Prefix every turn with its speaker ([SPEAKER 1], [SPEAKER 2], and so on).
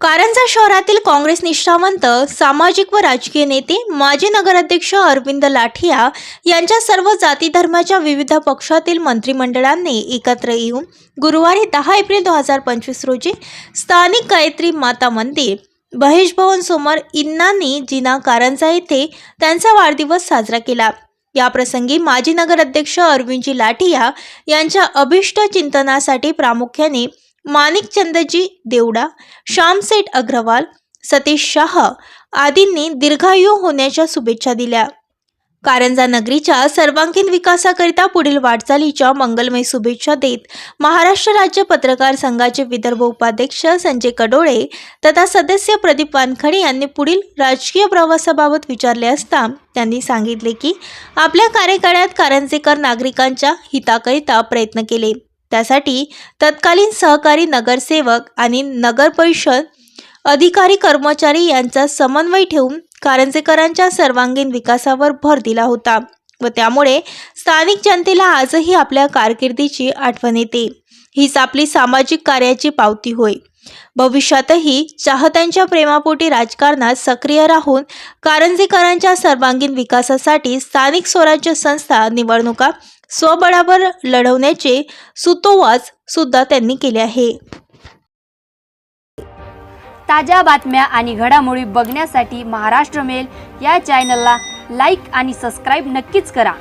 [SPEAKER 1] कारंजा शहरातील काँग्रेस निष्ठावंत सामाजिक व राजकीय नेते माजी नगराध्यक्ष अरविंद लाठिया यांच्या सर्व जाती धर्माच्या विविध पक्षातील मंत्रिमंडळांनी एकत्र येऊन गुरुवारी दहा एप्रिल दोन हजार पंचवीस रोजी स्थानिक गायत्री माता मंदिर महेश भवन समोर इन्नानी जिना कारंजा येथे त्यांचा वाढदिवस साजरा केला. याप्रसंगी माजी नगराध्यक्ष अरविंदजी लाठिया यांच्या अभिष्ट चिंतनासाठी प्रामुख्याने माणिकचंदजी देवडा श्यामसेठ अग्रवाल सतीश शाह आदींनी दीर्घायू होण्याच्या शुभेच्छा दिल्या. कारंजा नगरीच्या सर्वांगीण विकासाकरिता पुढील वाटचालीच्या मंगलमय शुभेच्छा देत महाराष्ट्र राज्य पत्रकार संघाचे विदर्भ उपाध्यक्ष संजय कडोळे तथा सदस्य प्रदीप वानखडे यांनी पुढील राजकीय प्रवासाबाबत विचारले असता त्यांनी सांगितले की आपल्या कार्यकाळात कारंजेकर नागरिकांच्या हिताकरिता प्रयत्न केले. त्यासाठी तत्कालीन सहकारी नगरसेवक आणि नगर परिषद अधिकारी कर्मचारी यांचा समन्वय ठेवून कारंजेकरांच्या सर्वांगीण विकासावर भर दिला होता व त्यामुळे स्थानिक जनतेला आजही आपल्या कारकिर्दीची आठवण येते. हीच आपली सामाजिक कार्याची पावती होय. भविष्यातही चाहत्यांच्या प्रेमापोटी राजकारणात सक्रिय राहून कारंजेकरांच्या सर्वांगीण विकासासाठी स्थानिक स्वराज्य संस्था निवडणुका स्वबळावर लढवण्याचे सुतोवाच सुद्धा त्यांनी केले आहे.
[SPEAKER 2] ताज्या बातम्या आणि घडामोडी बघण्यासाठी महाराष्ट्र मेल या चॅनलला लाईक आणि सबस्क्राईब नक्कीच करा.